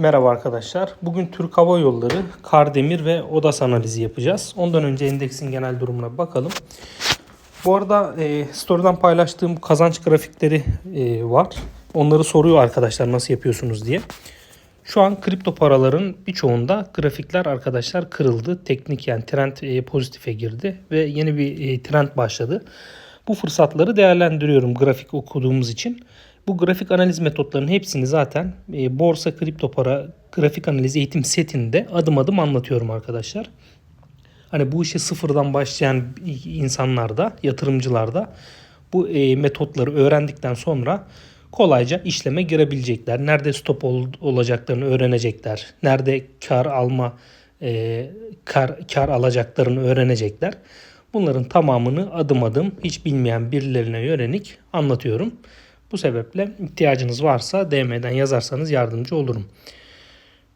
Merhaba arkadaşlar. Bugün Türk Hava Yolları, Kardemir ve ODAS analizi yapacağız. Ondan önce endeksin genel durumuna bakalım. Bu arada e, story'den paylaştığım kazanç grafikleri e, var. Onları soruyor arkadaşlar nasıl yapıyorsunuz diye. Şu an kripto paraların birçoğunda grafikler arkadaşlar kırıldı. Teknik yani trend e, pozitife girdi ve yeni bir e, trend başladı. Bu fırsatları değerlendiriyorum grafik okuduğumuz için. Bu grafik analiz metotlarının hepsini zaten e, borsa kripto para grafik analiz eğitim setinde adım adım anlatıyorum arkadaşlar. Hani bu işe sıfırdan başlayan insanlar da yatırımcılar da bu e, metotları öğrendikten sonra kolayca işleme girebilecekler. Nerede stop ol, olacaklarını öğrenecekler. Nerede kar alma e, kar, kar alacaklarını öğrenecekler. Bunların tamamını adım adım hiç bilmeyen birilerine yönelik anlatıyorum. Bu sebeple ihtiyacınız varsa DM'den yazarsanız yardımcı olurum.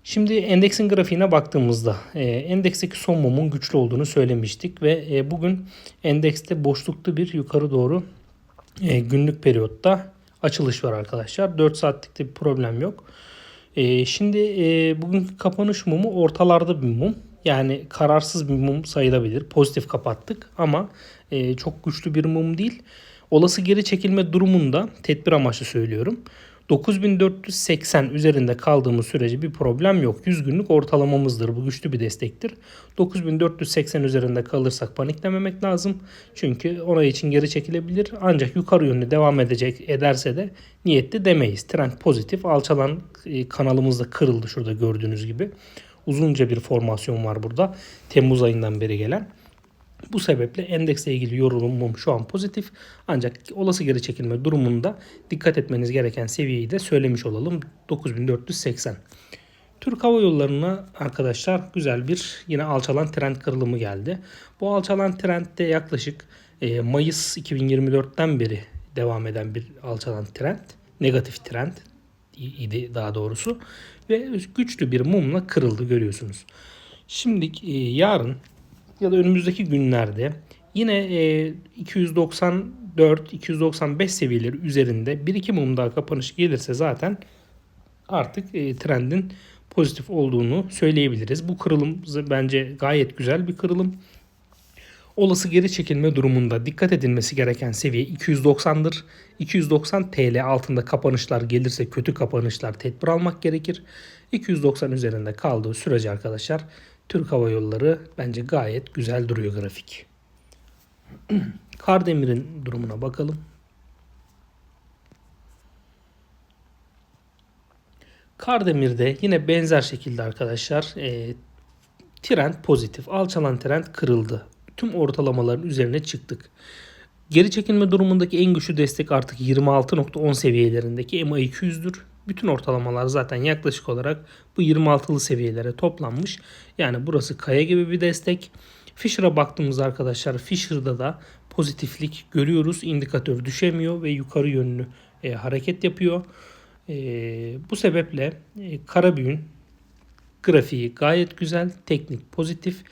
Şimdi endeksin grafiğine baktığımızda e, endeksteki son mumun güçlü olduğunu söylemiştik ve e, bugün endekste boşluklu bir yukarı doğru e, günlük periyotta açılış var arkadaşlar. 4 saatlikte bir problem yok. E, şimdi bugünkü kapanış mumu ortalarda bir mum. Yani kararsız bir mum sayılabilir. Pozitif kapattık ama çok güçlü bir mum değil. Olası geri çekilme durumunda tedbir amaçlı söylüyorum. 9480 üzerinde kaldığımız sürece bir problem yok. 100 günlük ortalamamızdır. Bu güçlü bir destektir. 9480 üzerinde kalırsak paniklememek lazım. Çünkü ona için geri çekilebilir. Ancak yukarı yönlü devam edecek ederse de niyetli demeyiz. Trend pozitif. Alçalan e, kanalımız da kırıldı şurada gördüğünüz gibi. Uzunca bir formasyon var burada. Temmuz ayından beri gelen. Bu sebeple endeksle ilgili yorumum şu an pozitif. Ancak olası geri çekilme durumunda dikkat etmeniz gereken seviyeyi de söylemiş olalım. 9480. Türk Hava Yolları'na arkadaşlar güzel bir yine alçalan trend kırılımı geldi. Bu alçalan trendde yaklaşık e, Mayıs 2024'ten beri devam eden bir alçalan trend. Negatif trend idi daha doğrusu. Ve güçlü bir mumla kırıldı görüyorsunuz. Şimdi e, yarın ya da önümüzdeki günlerde yine e, 294-295 seviyeleri üzerinde bir iki mum daha kapanış gelirse zaten artık e, trendin pozitif olduğunu söyleyebiliriz. Bu kırılım bence gayet güzel bir kırılım. Olası geri çekilme durumunda dikkat edilmesi gereken seviye 290'dır. 290 TL altında kapanışlar gelirse kötü kapanışlar tedbir almak gerekir. 290 üzerinde kaldığı sürece arkadaşlar Türk Hava Yolları bence gayet güzel duruyor grafik. Kardemir'in durumuna bakalım. Kardemir'de yine benzer şekilde arkadaşlar e, trend pozitif. Alçalan trend kırıldı. Tüm ortalamaların üzerine çıktık. Geri çekilme durumundaki en güçlü destek artık 26.10 seviyelerindeki MA200'dür. Bütün ortalamalar zaten yaklaşık olarak bu 26'lı seviyelere toplanmış. Yani burası kaya gibi bir destek. Fisher'a baktığımız arkadaşlar Fisher'da da pozitiflik görüyoruz. İndikatör düşemiyor ve yukarı yönlü e, hareket yapıyor. E, bu sebeple e, Karabüğün grafiği gayet güzel. Teknik pozitif.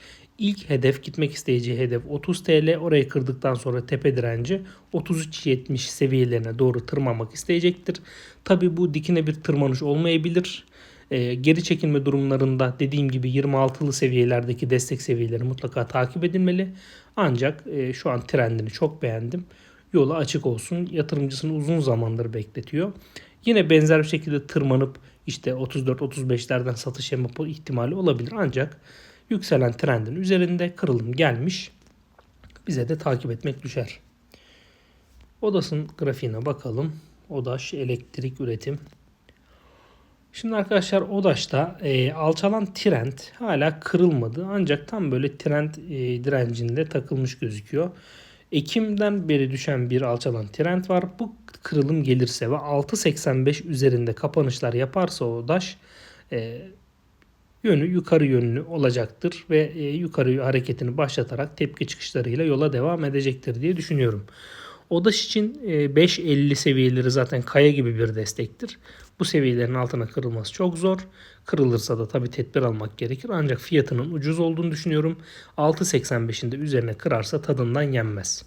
İlk hedef gitmek isteyeceği hedef 30 TL. Orayı kırdıktan sonra tepe direnci 33.70 seviyelerine doğru tırmanmak isteyecektir. Tabi bu dikine bir tırmanış olmayabilir. E, geri çekilme durumlarında dediğim gibi 26'lı seviyelerdeki destek seviyeleri mutlaka takip edilmeli. Ancak e, şu an trendini çok beğendim. Yolu açık olsun. Yatırımcısını uzun zamandır bekletiyor. Yine benzer bir şekilde tırmanıp işte 34-35'lerden satış yapma ihtimali olabilir. Ancak yükselen trendin üzerinde kırılım gelmiş. Bize de takip etmek düşer. Odas'ın grafiğine bakalım. Odaş elektrik üretim. Şimdi arkadaşlar Odaş'ta e, alçalan trend hala kırılmadı. Ancak tam böyle trend e, direncinde takılmış gözüküyor. Ekim'den beri düşen bir alçalan trend var. Bu kırılım gelirse ve 6.85 üzerinde kapanışlar yaparsa Odaş e, yönü yukarı yönlü olacaktır ve e, yukarı hareketini başlatarak tepki çıkışlarıyla yola devam edecektir diye düşünüyorum. Odaş için 5.50 e, seviyeleri zaten kaya gibi bir destektir. Bu seviyelerin altına kırılması çok zor. Kırılırsa da tabi tedbir almak gerekir. Ancak fiyatının ucuz olduğunu düşünüyorum. 6.85'in de üzerine kırarsa tadından yenmez.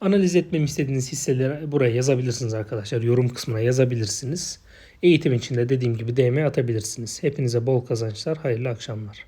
Analiz etmemi istediğiniz hisseleri buraya yazabilirsiniz arkadaşlar. Yorum kısmına yazabilirsiniz. Eğitim için de dediğim gibi DM atabilirsiniz. Hepinize bol kazançlar, hayırlı akşamlar.